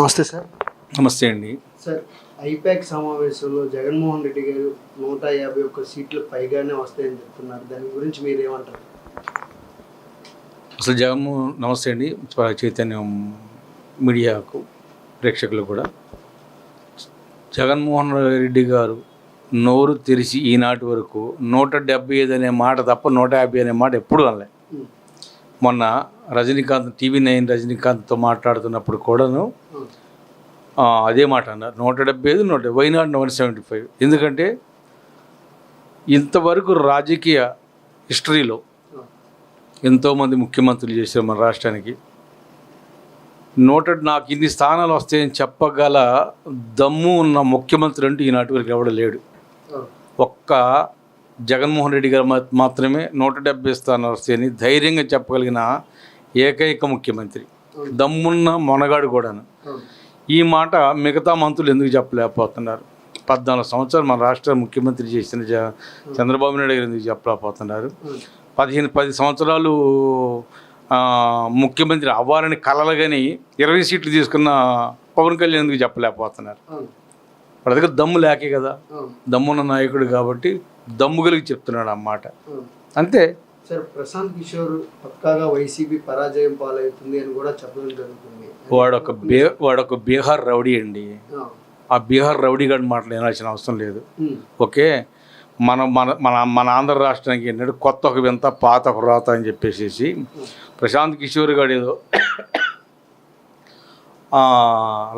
నమస్తే సార్. నమస్తే అండి. సార్ ఐపాక్ సమావేశంలో జగన్మోహన్ రెడ్డి గారు నూట యాభై ఒక్క సీట్లు పైగానే వస్తాయని చెప్తున్నారు. దాని గురించి మీరు ఏమంటారు అసలు జగన్మోహన్ నమస్తే అండి. చైతన్యం మీడియాకు ప్రేక్షకులకు కూడా. జగన్మోహన్ రెడ్డి గారు నోరు తెరిచి ఈనాటి వరకు నూట డెబ్బై ఐదు అనే మాట తప్ప నూట యాభై అనే మాట ఎప్పుడు అనలే. మొన్న రజనీకాంత్ టీవీ నైన్ రజనీకాంత్తో మాట్లాడుతున్నప్పుడు కూడాను అదే మాట అన్నారు. నూట డెబ్బై ఐదు నూట why not one seventy five ఎందుకంటే ఇంతవరకు రాజకీయ హిస్టరీలో ఎంతోమంది ముఖ్యమంత్రులు చేశారు మన రాష్ట్రానికి. నూట నాకు ఇన్ని స్థానాలు వస్తాయని చెప్పగల దమ్ము ఉన్న ముఖ్యమంత్రి అంటూ ఈనాటి వరకు ఎవడు లేడు. ఒక్క జగన్మోహన్ రెడ్డి గారు మాత్రమే నూట డెబ్బై స్థానాలు వస్తాయని ధైర్యంగా చెప్పగలిగిన ఏకైక ముఖ్యమంత్రి. దమ్మున్న మొనగాడు కూడాను. ఈ మాట మిగతా మంత్రులు ఎందుకు చెప్పలేకపోతున్నారు? పద్నాలుగు సంవత్సరాలు మన రాష్ట్ర ముఖ్యమంత్రి చేసిన జ చంద్రబాబు నాయుడు గారు ఎందుకు చెప్పలేకపోతున్నారు? పదిహేను పది సంవత్సరాలు ముఖ్యమంత్రి అవ్వాలని కలలు కానీ ఇరవై సీట్లు తీసుకున్న పవన్ కళ్యాణ్ ఎందుకు చెప్పలేకపోతున్నారు? వాడి దగ్గర దమ్ము లేకే కదా. దమ్మున్న నాయకుడు కాబట్టి దమ్ము కలిగి చెప్తున్నాడు అన్నమాట. అంతే. సార్ ప్రశాంత్ కిషోర్ పక్కాగా వైసీపీ పరాజయం పాలవుతుంది అని కూడా చెప్పడం జరుగుతుంది. వాడొక బే వాడొక బీహార్ రౌడీ అండి. ఆ, బీహార్ రౌడీ గారి మాటలు వినాల్సిన అవసరం లేదు. ఓకే? మన మన మన మన ఆంధ్ర రాష్ట్రానికి ఏంటంటే కొత్త ఒక వింత పాత ఒక రాత అని చెప్పేసి ప్రశాంత్ కిషోర్ గారు ఏదో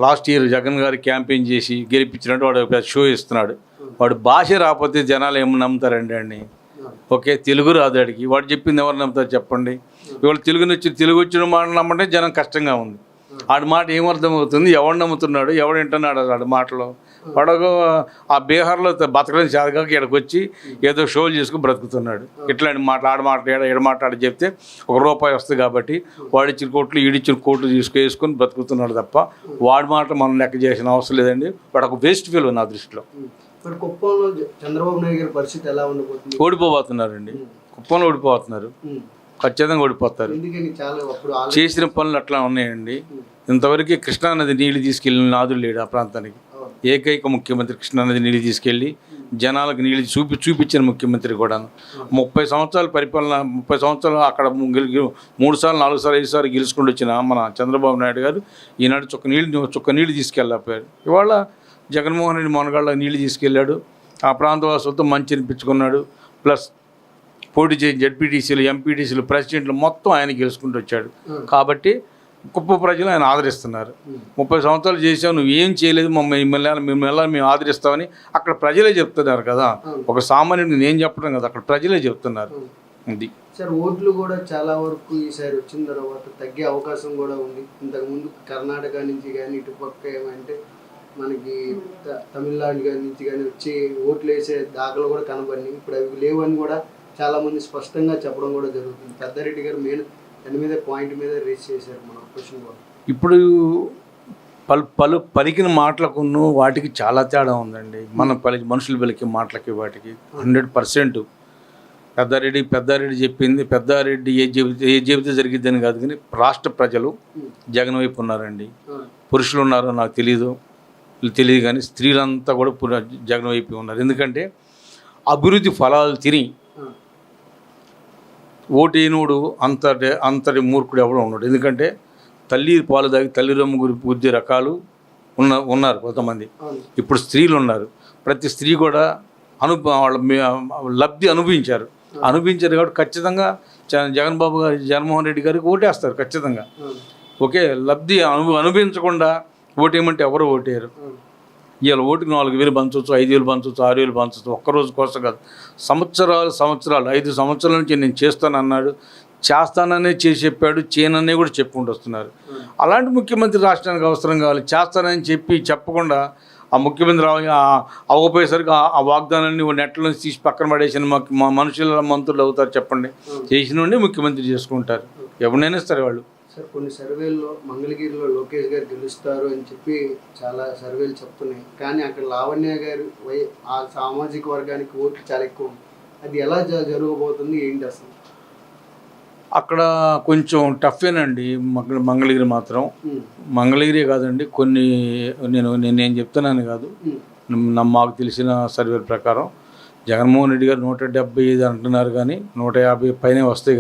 లాస్ట్ ఇయర్ జగన్ గారు క్యాంపెయిన్ చేసి గెలిపించినట్టు వాడు ఒక షో ఇస్తున్నాడు. వాడు భాష రాకపోతే జనాలు ఏమి నమ్ముతారండి అండి ఓకే తెలుగు రాదు అడిగి వాడు చెప్పింది ఎవరు నమ్ముతారు చెప్పండి. ఇవాళ తెలుగు వచ్చి తెలుగు వచ్చిన మాట నమ్మంటే జనం కష్టంగా ఉంది. ఆడి మాట ఏం అర్థమవుతుంది? ఎవడు నమ్ముతున్నాడు? ఎవడు వింటున్నాడు ఆడి మాటలో? వాడు ఆ బీహార్లో బతకడం చేతగాక ఇక్కడికి వచ్చి ఏదో షోలు చేసుకుని బ్రతుకుతున్నాడు. ఇట్లాంటి మాట ఆడ మాట ఏడ ఏడ మాట్లాడి చెప్తే ఒక రూపాయి వస్తుంది కాబట్టి వాడిచ్చిన కోట్లు ఈడిచ్చిన కోట్లు తీసుకేసుకొని బ్రతుకుతున్నాడు తప్ప వాడి మాట మనం లెక్క చేసిన అవసరం లేదండి. వాడు ఒక వేస్ట్ ఫీల్ నా దృష్టిలో. మరి కుప్పంలో చంద్రబాబు నాయుడు గారి పరిస్థితి ఎలా ఉండబోతుంది ఓడిపోబోతున్నారండి. కుప్పంలో ఓడిపోతున్నారు ఖచ్చితంగా ఓడిపోతారు. చేసిన పనులు అట్లా ఉన్నాయండి. ఇంతవరకు కృష్ణానది నీళ్ళు తీసుకెళ్ళిన నాదుడు లేడు ఆ ప్రాంతానికి. ఏకైక ముఖ్యమంత్రి కృష్ణానది నీళ్ళు తీసుకెళ్ళి జనాలకు నీళ్ళు చూపి చూపించిన ముఖ్యమంత్రి కూడాను. ముప్పై సంవత్సరాల పరిపాలన ముప్పై సంవత్సరాలు అక్కడ మూడు సార్లు నాలుగు సార్లు ఐదు సార్లు గెలుచుకుంటూ వచ్చిన మన చంద్రబాబు నాయుడు గారు ఈనాడు చుక్క నీళ్ళు చుక్క నీళ్ళు తీసుకెళ్ళకపోయారు ఇవాళ జగన్మోహన్ రెడ్డి మొనగాళ్ళ నీళ్ళు తీసుకెళ్ళాడు. ఆ ప్రాంత వాసులతో మంచి అనిపించుకున్నాడు. ప్లస్ పోటీ చేసి జడ్పీటీసీలు ఎంపీటీసీలు ప్రెసిడెంట్లు మొత్తం ఆయన గెలుచుకుంటూ వచ్చాడు. కాబట్టి కుప్ప ప్రజలు ఆయన ఆదరిస్తున్నారు. ముప్పై సంవత్సరాలు చేసావు నువ్వు ఏం చేయలేదు మమ్మల్ని మిమ్మల్ని మిమ్మల్ని మేము ఆదరిస్తామని అక్కడ ప్రజలే చెప్తున్నారు కదా. ఒక సామాన్యుడికి నేను చెప్పడం కదా అక్కడ ప్రజలే చెప్తున్నారు. ఇది సార్ ఓట్లు కూడా చాలా వరకు ఈసారి వచ్చిన తర్వాత తగ్గే అవకాశం కూడా ఉంది. ఇంతకుముందు కర్ణాటక నుంచి కానీ ఇటుపక్క ఏమంటే మనకి తమిళనాడు గారి నుంచి కానీ వచ్చి ఓట్లు వేసే దాఖలు కూడా కనబడినాయి. ఇప్పుడు అవి లేవని కూడా చాలా మంది స్పష్టంగా చెప్పడం కూడా జరుగుతుంది. పెద్దారెడ్డి గారు మెయిన్ దాని మీద పాయింట్ మీద రేస్ చేశారు మన క్వశ్చన్ కూడా ఇప్పుడు పలు పలు పలికిన మాటలకును వాటికి చాలా తేడా ఉందండి. మన పలికి మనుషులు పలికే మాటలకి వాటికి హండ్రెడ్ పర్సెంట్ పెద్దారెడ్డి పెద్దారెడ్డి చెప్పింది. పెద్దారెడ్డి ఏ చెబితే ఏ చెబితే జరిగిద్దని కాదు కానీ రాష్ట్ర ప్రజలు జగన్ వైపు ఉన్నారండి. పురుషులు ఉన్నారో నాకు తెలియదు తెలియదు కానీ స్త్రీలంతా కూడా జగన్ వైపు ఉన్నారు. ఎందుకంటే అభివృద్ధి ఫలాలు తిని ఓటేనుడు అంతటి అంతటి మూర్ఖుడు ఎవడో ఉన్నాడు ఎందుకంటే తల్లి పాలు తాగి తల్లి రొమ్ము గురి బుద్ధి రకాలు ఉన్న ఉన్నారు కొంతమంది. ఇప్పుడు స్త్రీలు ఉన్నారు. ప్రతి స్త్రీ కూడా అను వాళ్ళ లబ్ధి అనుభవించారు. అనుభవించారు కాబట్టి ఖచ్చితంగా జగన్ బాబు గారు జగన్మోహన్ రెడ్డి గారికి ఓటేస్తారు ఖచ్చితంగా. ఓకే లబ్ధి అను అనుభవించకుండా ఓటేయమంటే ఎవరు ఓటేయరు. ఇవాళ ఓటుకు నాలుగు వేలు పంచవచ్చు ఐదు వేలు పంచవచ్చు ఆరు వేలు పంచవచ్చు ఒక్కరోజు కోసం కాదు. సంవత్సరాలు సంవత్సరాలు ఐదు సంవత్సరాల నుంచి నేను చేస్తానన్నాడు చేస్తాననే చేసి చెప్పాడు చేయననే కూడా చెప్పుకుంటూ వస్తున్నారు. అలాంటి ముఖ్యమంత్రి రాష్ట్రానికి అవసరం కావాలి చేస్తానని చెప్పి చెప్పకుండా ఆ ముఖ్యమంత్రి రావ- ఆ- అవ్వపోయేసరికి ఆ- వాగ్దానాన్ని నెట్లో నుంచి తీసి పక్కన పడేసిన మా మనుషుల మంత్రులు అవుతారు చెప్పండి. చేసిన నుండి ముఖ్యమంత్రి చేసుకుంటారు. ఎవరినైనా సరే వాళ్ళు. సార్ కొన్ని సర్వేల్లో మంగళగిరిలో లోకేష్ గారు గెలుస్తారు అని చెప్పి చాలా సర్వేలు చెప్తున్నాయి. కానీ అక్కడ లావణ్య గారు వై ఆ సామాజిక వర్గానికి ఓట్లు చాలా ఎక్కువ అది ఎలా జరగబోతుంది ఏంటి అసలు? అక్కడ కొంచెం టఫేనండి మంగళ మంగళగిరి మాత్రం. మంగళగిరి కాదండి కొన్ని నేను నేను నేను చెప్తున్నాను కాదు. మాకు తెలిసిన సర్వే ప్రకారం జగన్మోహన్ రెడ్డి గారు నూట డెబ్బై ఐదు అంటున్నారు కానీ నూట యాభై పైనే వస్తాయి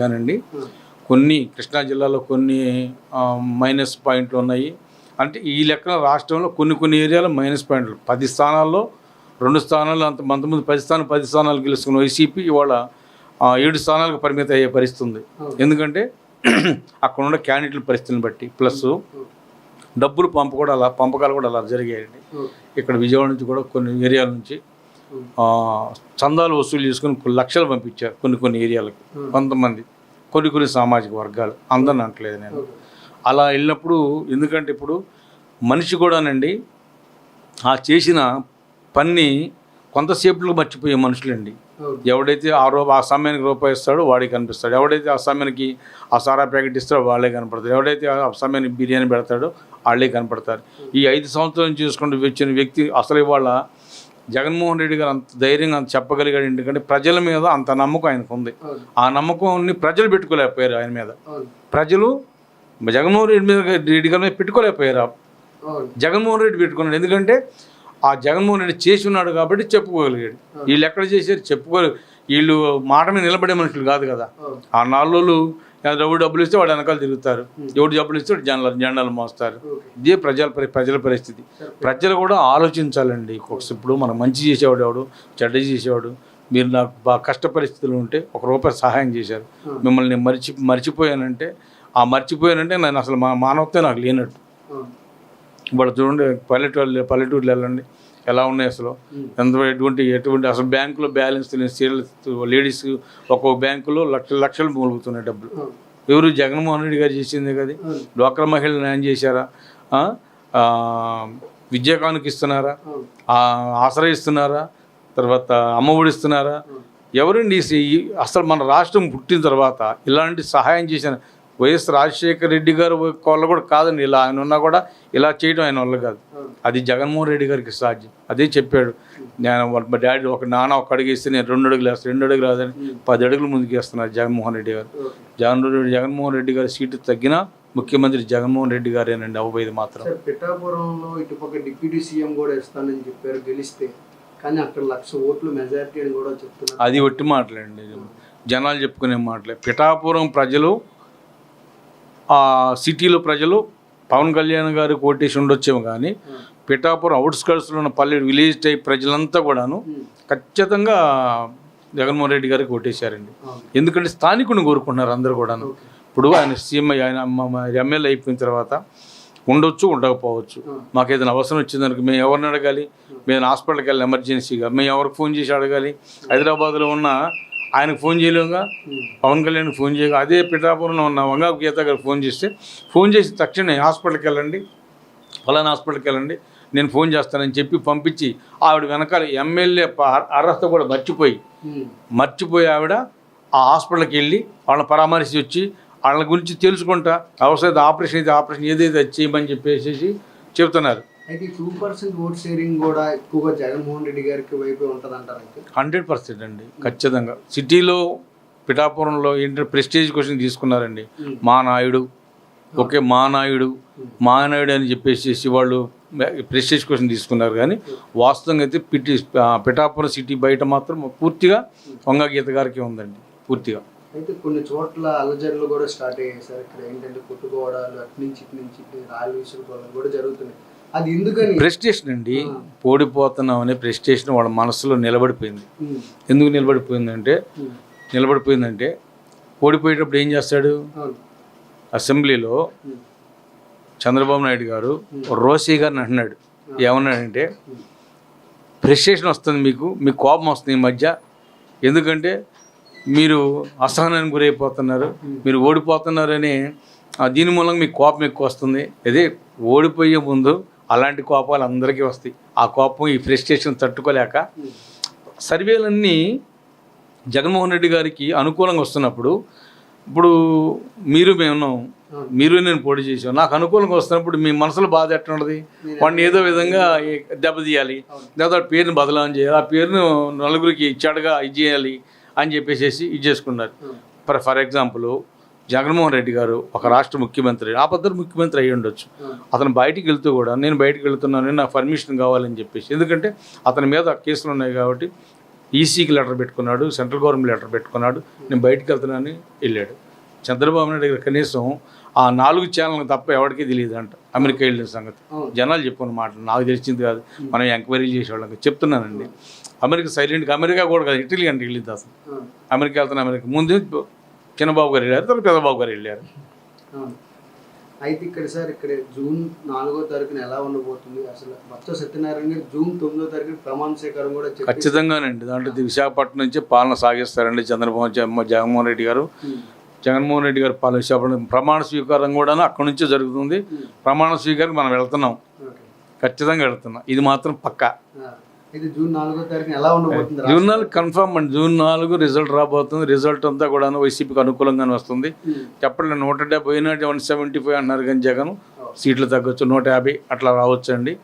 ఉమ్, కొన్ని కృష్ణా జిల్లాలో కొన్ని మైనస్ పాయింట్లు ఉన్నాయి. అంటే ఈ లెక్కన రాష్ట్రంలో కొన్ని కొన్ని ఏరియాలో మైనస్ పాయింట్లు పది స్థానాల్లో రెండు స్థానాలు అంత అంతకుముందు పది స్థానాలు పది స్థానాలు గెలుచుకున్న వైసీపీ ఇవాళ ఏడు స్థానాలకు పరిమితం అయ్యే పరిస్థితి ఉంది. ఎందుకంటే అక్కడ ఉన్న క్యాండిడేట్ల పరిస్థితిని బట్టి. ప్లస్ డబ్బులు పంప కూడా అలా పంపకాలు కూడా అలా జరిగాయండి. ఇక్కడ విజయవాడ నుంచి కూడా కొన్ని ఏరియాల నుంచి చందాలు వసూలు చేసుకుని లక్షలు పంపించారు కొన్ని కొన్ని ఏరియాలకు. కొంతమంది. కొన్ని కొన్ని సామాజిక వర్గాలు అందరిని అంటలేదు నేను. అలా వెళ్ళినప్పుడు ఎందుకంటే ఇప్పుడు మనిషి కూడానండి ఆ చేసిన పని కొంతసేపులో మర్చిపోయే మనుషులండి. ఎవడైతే ఆ రూ ఆ సమయానికి రూపాయి ఇస్తాడో వాడికి కనిపిస్తాడు. ఎవడైతే ఆ సమయానికి ఆ సారా ప్యాకెట్ ఇస్తాడో వాళ్ళే కనపడతారు. ఎవడైతే ఆ సమయానికి బిర్యానీ పెడతాడో వాళ్ళే కనపడతారు. ఈ ఐదు సంవత్సరాలు చేసుకుంటూ వచ్చిన వ్యక్తి అసలు ఇవాళ జగన్మోహన్ రెడ్డి గారు అంత ధైర్యంగా అంత చెప్పగలిగాడు ఎందుకంటే ప్రజల మీద అంత నమ్మకం ఆయనకు ఉంది ఆ నమ్మకాన్ని ప్రజలు పెట్టుకోలేకపోయారు ఆయన మీద. ప్రజలు జగన్మోహన్ రెడ్డి మీద రెడ్డి గారి మీద పెట్టుకోలేకపోయారు. జగన్మోహన్ రెడ్డి పెట్టుకున్నాడు. ఎందుకంటే ఆ జగన్మోహన్ రెడ్డి చేసి ఉన్నాడు కాబట్టి చెప్పుకోగలిగాడు. వీళ్ళు ఎక్కడ చేశారు చెప్పుకోరు వీళ్ళు మాట మీద నిలబడే మనుషులు కాదు కదా. ఆ నాలుగు ఎవరు డబ్బులు ఇస్తే వాడు వెనకాల తిరుగుతారు. ఎవడు డబ్బులు ఇస్తే వాడు జెండాలు మోస్తారు. ఇదే ప్రజల పరి- ప్రజల పరిస్థితి. ప్రజలు కూడా ఆలోచించాలండి. ఇప్పుడు మనం మంచి చేసేవాడు ఎవడు చెడ్డ చేసేవాడు మీరు నాకు బాగా కష్ట పరిస్థితులు ఉంటే ఒక రూపాయి సహాయం చేశారు. మిమ్మల్ని నేను మర్చి మర్చిపోయానంటే ఆ మర్చిపోయానంటే నేను అసలు మా మానవత్వం నాకు లేనట్టు. ఇప్పుడు చూడండి పల్లెటూరు పల్లెటూరులు వెళ్ళండి. ఎలా ఉన్నాయి అసలు? ఎంత ఎటువంటి ఎటువంటి అసలు బ్యాంకులో బ్యాలెన్స్ తెలియని సీరియల్ లేడీస్ ఒక్కొక్క బ్యాంకులో లక్షల లక్షలు మూలుగుతున్నాయి డబ్బులు. ఎవరు జగన్మోహన్ రెడ్డి గారు చేసిందే కదా? డ్వాక్రా మహిళలు న్యాయం చేశారా? ఆ? ఆ, విద్యా కానుక ఇస్తున్నారా? అవును, ఆ, ఆసరా ఇస్తున్నారా? తర్వాత అమ్మఒడి ఇస్తున్నారా? ఎవరండి అసలు మన రాష్ట్రం పుట్టిన తర్వాత ఇలాంటి సహాయం చేసిన వైఎస్ రాజశేఖర రెడ్డి గారు వల్ల కూడా కాదండి. ఇలా ఆయన ఉన్నా కూడా ఇలా చేయడం ఆయన వల్ల కాదు. అది జగన్మోహన్ రెడ్డి గారికి సాధ్యం. అదే చెప్పాడు. నేను వాళ్ళ- మా డాడీ ఒక నాన్న ఒక అడుగు వేస్తే నేను రెండు అడుగులు వేస్తాను రెండు అడుగులు రాదని పది అడుగులు ముందుకు వేస్తున్నారు జగన్మోహన్ రెడ్డి గారు. జగన్ జగన్మోహన్ రెడ్డి గారి సీటు తగ్గినా ముఖ్యమంత్రి జగన్మోహన్ రెడ్డి గారేనండి అవ్వబోయేది మాత్రం. పిఠాపురంలో ఇటుపక్క డిప్యూటీ సీఎం కూడా ఇస్తానని చెప్పారు గెలిస్తే. కానీ అక్కడ లక్ష ఓట్లు మెజారిటీ అని కూడా చెప్తున్నారు. అది ఒట్టి మాటలండి. జనాలు చెప్పుకునే మాటలే. పిఠాపురం ప్రజలు సిటీలో ప్రజలు పవన్ కళ్యాణ్ గారు కోటేసి ఉండొచ్చేమో కానీ పిఠాపురం అవుట్స్కర్ట్స్లో ఉన్న పల్లె విలేజ్ టైప్ ప్రజలంతా కూడాను ఖచ్చితంగా జగన్మోహన్ రెడ్డి గారికి ఓటేశారండి అవును, ఎందుకంటే స్థానికుని కోరుకుంటున్నారు అందరూ కూడాను. ఇప్పుడు ఆయన సీఎం ఆయన ఎమ్మెల్యే అయిపోయిన తర్వాత ఉండొచ్చు ఉండకపోవచ్చు. మాకు ఏదైనా అవసరం వచ్చిందనుకో మేము ఎవరిని అడగాలి? మేము. హాస్పిటల్కి వెళ్ళి ఎమర్జెన్సీగా. మేము ఎవరికి ఫోన్ చేసి అడగాలి? హైదరాబాద్లో ఉన్న ఆయనకు ఫోన్ చేయలేముగా పవన్ కళ్యాణ్కి ఫోన్ చేయగా అదే పిఠాపురంలో ఉన్న వంగాపు గీత గారు ఫోన్ చేస్తే ఫోన్ చేసి తక్షణమే హాస్పిటల్కి వెళ్ళండి ఫలానా హాస్పిటల్కి వెళ్ళండి నేను ఫోన్ చేస్తానని చెప్పి పంపించి ఆవిడ వెనకాల ఎమ్మెల్యే అర్హత కూడా మర్చిపోయి మర్చిపోయి ఆవిడ ఆ హాస్పిటల్కి వెళ్ళి వాళ్ళని పరామర్శించి వచ్చి వాళ్ళ గురించి తెలుసుకుంటా అవసరం ఆపరేషన్ అయితే ఆపరేషన్ ఏదైతే చేయమని చెప్పేసి చెప్తున్నారు అయితే టూ పర్సెంట్ ఓట్ షేరింగ్ కూడా ఎక్కువగా జగన్మోహన్ రెడ్డి గారికి వైపే ఉంటుంది అంటారంటే హండ్రెడ్ పర్సెంట్ అండి ఖచ్చితంగా. సిటీలో పిఠాపురంలో ఏంటంటే ప్రెస్టేజ్ క్వశ్చన్ తీసుకున్నారండి. మా నాయుడు ఓకే మా నాయుడు మా నాయుడు అని చెప్పేసి వాళ్ళు ప్రెస్టేజ్ క్వశ్చన్ తీసుకున్నారు. కానీ వాస్తవంగా అయితే పిటి పిఠాపురం సిటీ బయట మాత్రం పూర్తిగా వంగ గీత గారికి ఉందండి పూర్తిగా. అయితే కొన్ని చోట్ల అలజడులు కూడా స్టార్ట్ అయ్యాయి. సార్ ఇక్కడ ఏంటంటే కొట్టుకోవడాలు అటు నుంచి ఇటు నుంచి రాళ్ళు విసురుకోవడం కూడా జరుగుతున్నాయి. అది ఎందుకని? ప్రెస్టేషన్ అండి. ఓడిపోతున్నాం అనే ప్రెస్టేషన్ వాళ్ళ మనసులో నిలబడిపోయింది. ఎందుకు నిలబడిపోయిందంటే నిలబడిపోయిందంటే ఓడిపోయేటప్పుడు ఏం చేస్తాడు? అసెంబ్లీలో చంద్రబాబు నాయుడు గారు రోసీ గారిని అంటున్నాడు. ఏమన్నాడంటే ఉమ్, ఫ్రస్ట్రేషన్ వస్తుంది మీకు మీకు కోపం వస్తుంది ఈ మధ్య. ఎందుకంటే మీరు అసహనానికి గురైపోతున్నారు మీరు ఓడిపోతున్నారని ఆ, దీని మూలంగా మీకు కోపం ఎక్కువ వస్తుంది. అదే ఓడిపోయే ముందు అలాంటి కోపాలు అందరికీ వస్తాయి. ఆ కోపం ఈ ఫ్రస్ట్రేషన్ తట్టుకోలేక సర్వేలన్నీ జగన్మోహన్ రెడ్డి గారికి అనుకూలంగా వస్తున్నప్పుడు ఇప్పుడు మీరు మేము. మీరు నేను పోటీ చేసాం నాకు అనుకూలంగా వస్తున్నప్పుడు మీ మనసులో బాధ ఎట్లా ఉన్నది వాడిని ఏదో విధంగా దెబ్బతీయాలి లేదా పేరుని బదలాం చేయాలి. ఆ పేరును నలుగురికి చెడగా ఇది చేయాలి అని చెప్పేసి ఇది చేసుకున్నారు. For for example Jaganmohan Reddy గారు ఒక రాష్ట్ర ముఖ్యమంత్రి ఆ పద్ధతి ముఖ్యమంత్రి అయ్యి ఉండొచ్చు. అతను బయటికి వెళ్తూ కూడా నేను బయటికి వెళ్తున్నాను నాకు పర్మిషన్ కావాలని చెప్పేసి. ఎందుకంటే అతని మీద కేసులు ఉన్నాయి కాబట్టి ఈసీకి లెటర్ పెట్టుకున్నాడు సెంట్రల్ గవర్నమెంట్ లెటర్ పెట్టుకున్నాడు నేను బయటికి వెళ్తున్నానని వెళ్ళాడు. చంద్రబాబు నాయుడు గారు కనీసం ఆ నాలుగు ఛానల్ తప్ప ఎవరికీ తెలియదు అంట అమెరికా వెళ్ళిన సంగతి. జనాలు చెప్పుకున్న మాట నాకు తెలిసింది కాదు. మనం ఎంక్వైరీ చేసేవాళ్ళం. చెప్తున్నానండి. అమెరికా సైలెంట్గా అమెరికా కూడా కాదు ఇటలీ అంటే వెళ్ళింది అసలు. అమెరికా వెళ్తున్న అమెరికా. ముందు చిన్నబాబు గారు వెళ్ళారు తర్వాత పెద్దబాబు గారు వెళ్ళారు. అయితే ఇక్కడ సార్ ఇక్కడ జూన్ నాలుగో తారీఖున ఎలా ఉండబోతుంది? అసలు భక్త సత్యనారాయణ గారు జూన్ తొమ్మిదో తారీఖున ప్రమాణ స్వీకారం కూడా ఖచ్చితంగానండి. దాంట్లో విశాఖపట్నం నుంచి పాలన సాగిస్తారండి చంద్రబాబు జగన్- జగన్మోహన్ రెడ్డి గారు. జగన్మోహన్ రెడ్డి గారు పాలన విశాఖపట్నం ప్రమాణ స్వీకారం కూడా అక్కడి నుంచే జరుగుతుంది. ప్రమాణ స్వీకారం మనం వెళ్తున్నాం. ఖచ్చితంగా వెళ్తున్నాం. ఇది మాత్రం పక్కా. జూన్ నాలుగో కన్ఫర్మ్ అండి. జూన్ నాలుగు రిజల్ట్ రాబోతుంది. రిజల్ట్ అంతా కూడా వైసీపీకి అనుకూలంగానే వస్తుంది. ఉమ్. చెప్పండి నూట డెబ్బై నాటి వన్ సెవెంటీ ఫైవ్ అన్నారు కానీ జగన్ సీట్లు తగ్గొచ్చు. నూట యాభై అట్లా రావచ్చు అండి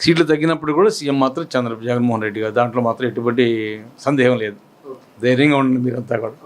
సీట్లు తగ్గినప్పుడు కూడా సీఎం మాత్రం చంద్ర జగన్మోహన్ రెడ్డి గారు. దాంట్లో మాత్రం ఎటువంటి సందేహం లేదు. ధైర్యంగా ఉండండి మీరంతా కూడా.